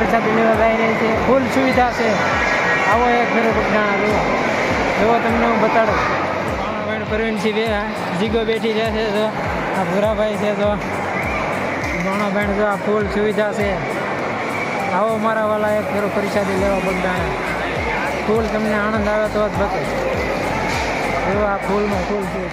પ્રસાદી લેવા જઈ રહી છે. ફૂલ સુવિધા છે. આવો એક ફેરો બગડાણા જુઓ તમને હું બતાડું. ભાણ પ્રવીણસિંહ બે જીગો બેઠી જાય છે જો. આ ભૂરાભાઈ છે જો. ભાણાભાઈ જો આ ફૂલ સુવિધા છે. આવો મારા વાલા એક ફેરો પ્રસાદી લેવા બગડાણા ફૂલ તમને આનંદ આવે તો જ બતો જો આ ફૂલમાં ફૂલ છે.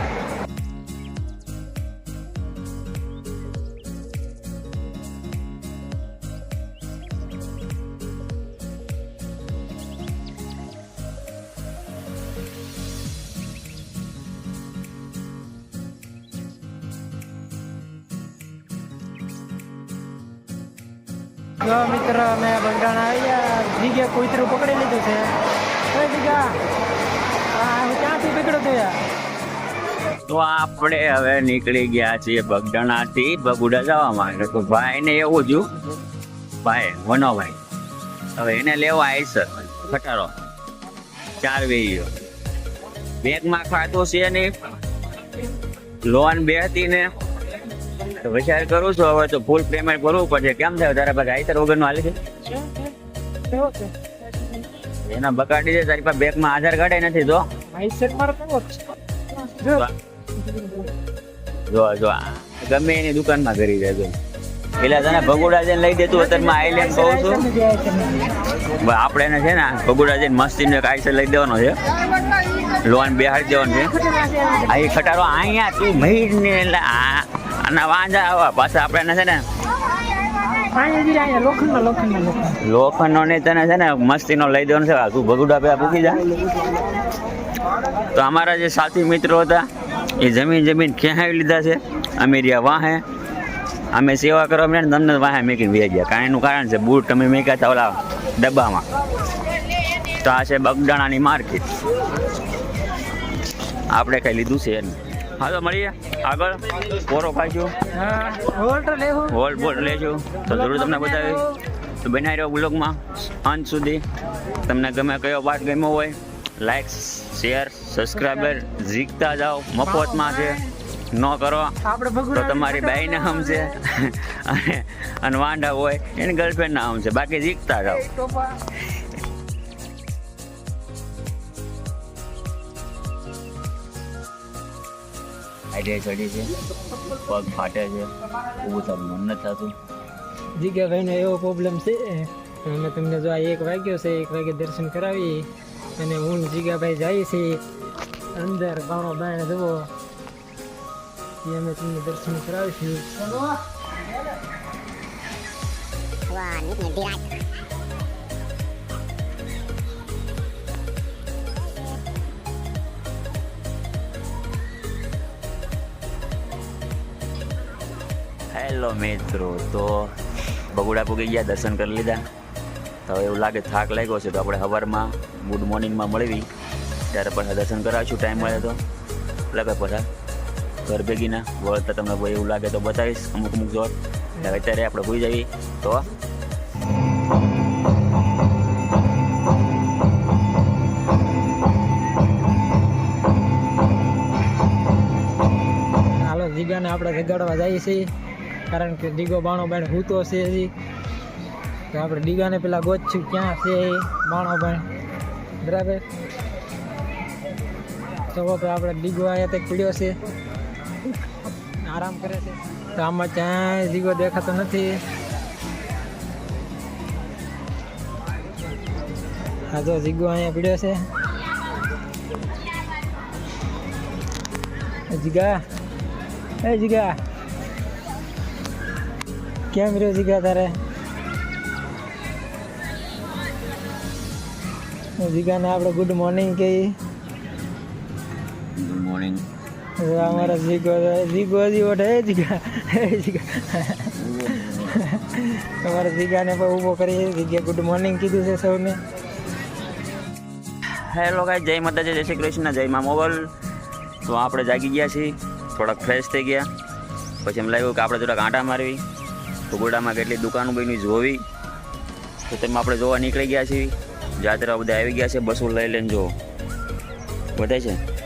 મિત્ર, અમે બંધાણ આવ્યા જગ્યા કુતરું પકડી લીધું છે. ક્યાંથી પકડ્યો તો તો આપણે હવે નીકળી ગયા છીએ બગડાણાથી બગુડા જવા માટે. તો ભાઈને એવું જ ભાઈ, વનો ભાઈ, હવે એને લેવા આવીશ ખટારો ચાર વેહીઓ બેંકમાં ખાતું છે નહીં. લોન બે હતી ને તો વિચાર કરું છું હવે તો ફૂલ પેમેન્ટ કરવું પડશે. કેમ થાય? તારા પાસે આઈતર વગરનું હાલે છે? એના બગાડી છે તારી પાસે બેંકમાં આધાર કાર્ડ નથી, જો. જો જો ગમે એની દુકાનમાં કરી દેજો પેલા તને ભગોડા જઈને લઈ દેતું અત્યારમાં આઈલેન્ડ કહું છું. આપણે એને છે ને ભગોડા જઈને મસ્તીનો એક આઈસર લઈ દેવાનો છે. લોન બેહાડી દેવાનું છે. આ ખટારો અહીંયા તું મહીર ને એટલે આના વાંધા આવા પાછા આપણે છે ને લોખંડ લોખંડનો નહીં તને છે ને મસ્તી નો લઈ દેવાનો છે. તું ભગુડા પેલા પૂકી જા. તો અમારા જે સાથી મિત્રો હતા, એ જમીન જમીન ખેંચાવી લીધા છે. અમે રહ્યા વાહે. અમે સેવા કરવા મળ્યા ને તમને વાહે મેકીને વ્યા ગયા. કારણ એનું કારણ છે, બૂટ તમે મેક્યા હતા ઓલા ડબ્બામાં. તો આ છે બગડાણાની માર્કેટ. આપણે કઈ લીધું છે એનું. હા તો મળીએ. આગળ. બોરો ખાઈશું વોલ્ટ બોલ લેજો. તો જરૂર તમને બતાવી તો બનાવી રહ્યો બ્લોગમાં. અંત સુધી તમને ગમે કયો પાઠ ગમ્યો હોય લાઈક શેર સબસ્ક્રાઈબર જીતતા જાઓ. મફતમાં છે. ન કરો. તો તમારી બાઈને હમ છે. અને વાંડા હોય એની ગર્લફ્રેન્ડના આમ છે. બાકી જીતતા જાઓ. ટોપા ચડી છે. પગ ફાટે છે. ઊભું તો મન નથી થતું. જીગાભાઈનો એવો પ્રોબ્લેમ છે. અમે તમને જો આ એક વાગ્યો છે એક વાગે દર્શન કરાવી અને હું જીગાભાઈ જઈએ છીએ. અંદર બાણો બાણે જુઓ. એ અમે તમને દર્શન કરાવીશું. Wah, હેલો મિત્રો તો બગુડા પૂગી ગયા, દર્શન કરી લીધા. તો હવે એવું લાગે થાક લાગ્યો છે, તો આપણે સવારમાં ગુડ મોર્નિંગમાં મળવી. ત્યારે પણ દર્શન કરાવીશું ટાઈમ મળે તો. લગે પાછા ઘર ભેગીના, વળતા તમને એવું લાગે તો બતાવીશ, અમુક અમુક જોર. એટલે અત્યારે આપણે ભૂઈ જઈએ. તો જીગાને આપણે જગાડવા જઈએ છીએ. કારણ કે દીગો બાણો બાણ હૂતો છે હજી તો આપણે દીગાને પેલા ગોતશું, ક્યાં છે એ બાણો બાણ બરાબર? તો તો આપણે દીગો અહીંયા તક પીડ્યો છે. આરામ કરે છે. તો આમાં ક્યાંય દીગો દેખાતો નથી. હા, તો જીગો અહીંયા પીડ્યો છે. એ જીગા એ જીગા કેમ રહ્યો જીગા તારે? જીગાને આપણે ગુડ મોર્નિંગ કહીએ ગુડ મોર્નિંગ અમારા જીગો જીગો હજી ઓઢે જીગા. જીગા. તમારા જીગાને પણ ઊભો કરીએ જીગા ગુડ મોર્નિંગ કીધું છે સૌને. હેલો ગાય જય માતાજી જય શ્રી કૃષ્ણ જય મા મોગલ. તો આપણે જાગી ગયા છીએ. થોડાક ફ્રેશ થઈ ગયા. પછી એમ લાગ્યું કે આપણે થોડાક આંટા મારવી. ભગોડામાં કેટલી દુકાનો બની જોવી. તો તેમાં આપણે જોવા નીકળી ગયા છીએ. જાત્રા બધા આવી ગયા છે, બસો લઈ લઈને જો. બધા છે?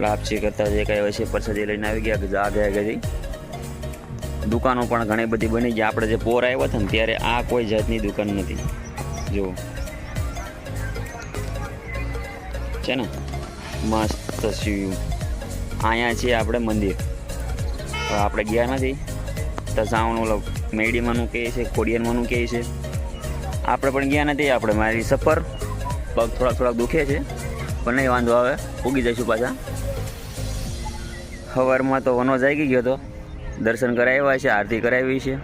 લાપસી કરતા જે કાંઈ હોય છે પ્રસાદી લઈને આવી ગયા કે ગયા ગઈ દુકાનો પણ ઘણી બધી બની ગઈ આપણે જે પોર આવ્યા હતા ને ત્યારે આ કોઈ જાતની દુકાન નથી. જુઓ છે ને? મસ્ત સીવ્યું અહીંયા છે આપણે મંદિર. આપણે ગયા નથી. તો સાવણ ઓલો મેડીમાંનું કહે છે, ખોડિયારમાંનું કહે છે. આપણે પણ ગયા નથી, આપણે મારી સફર. પગ થોડાક થોડાક દુખે છે, પણ નહીં વાંધો આવે, ઉગી જઈશું પાછા. સવારમાં તો વનો આવી ગયો હતો દર્શન કરાવ્યા છે, આરતી કરાવી છે.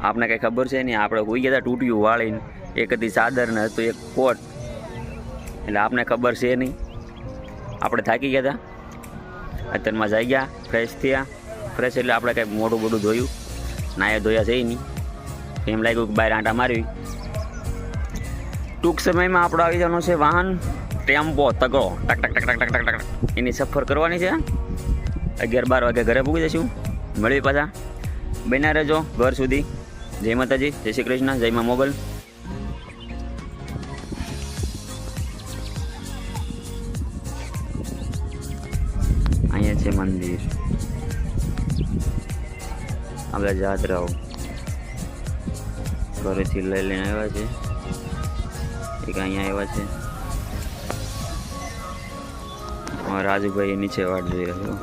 આપણે કંઈ ખબર છે નહીં, આપણે હોઈ ગયા હતા તૂટ્યું વાળીને. એક હતી ચાદર ને હતું એક કોટ. એટલે આપને ખબર છે નહીં. આપણે થાકી ગયા હતા. અત્યારમાં જઈ ગયા ફ્રેશ થયા. ફ્રેશ એટલે આપણે કંઈ મોઢું બોઢું ધોયું નાયા ધોયા છે નહીં. એમ લાગ્યું કે બહાર આંટા મારવી ટૂંક સમયમાં આપણો આવી જવાનો છે વાહન ટેમ્પો, તગડો. ટક ટક ટક ટક ટક ટક ટક. એની સફર કરવાની છે. અગિયાર બાર વાગે ઘરે પૂગી જઈશું. મળવી પાછા. બન્યા રહેજો ઘર સુધી. જય માતાજી, જય શ્રી કૃષ્ણ, જય મા મોગલ. આપણે જાત્રાઓ ઘરેથી લઈ લઈને આવ્યા છે. એક અહીંયા આવ્યા છે. રાજુભાઈ નીચે વાટ જોઈ રહ્યો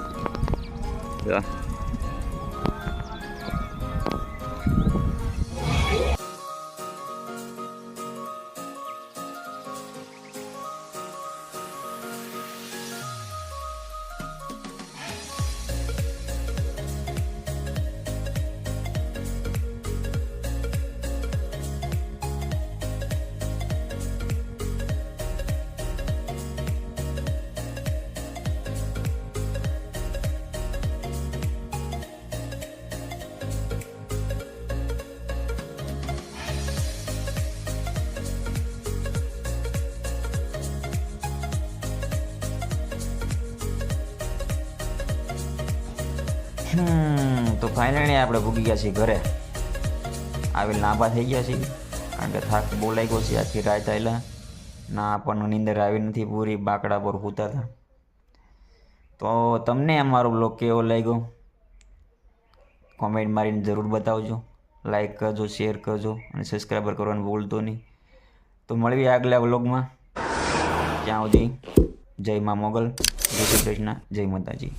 તો ફાઇનલી આપણે ભૂગી ગયા છીએ ઘરે. આવેલ લાંબા થઈ ગયા છીએ. કારણ કે થાક બહુ લાગ્યો છે. આખી રાત આવેલા ના, આપણને નીંદર આવી નથી પૂરી. બાકડા પર સૂતા હતા. તો તમને અમારો બ્લોગ કેવો લાગ્યો? કોમેન્ટ મારીને જરૂર બતાવજો. લાઈક કરજો શેર કરજો અને સબસ્ક્રાઈબર કરવાનું ભૂલતો નહીં. તો મળવી આગલા વ્લોગમાં ત્યાં સુધી જય મા મોગલ. જય શ્રી કૃષ્ણ. જય માતાજી.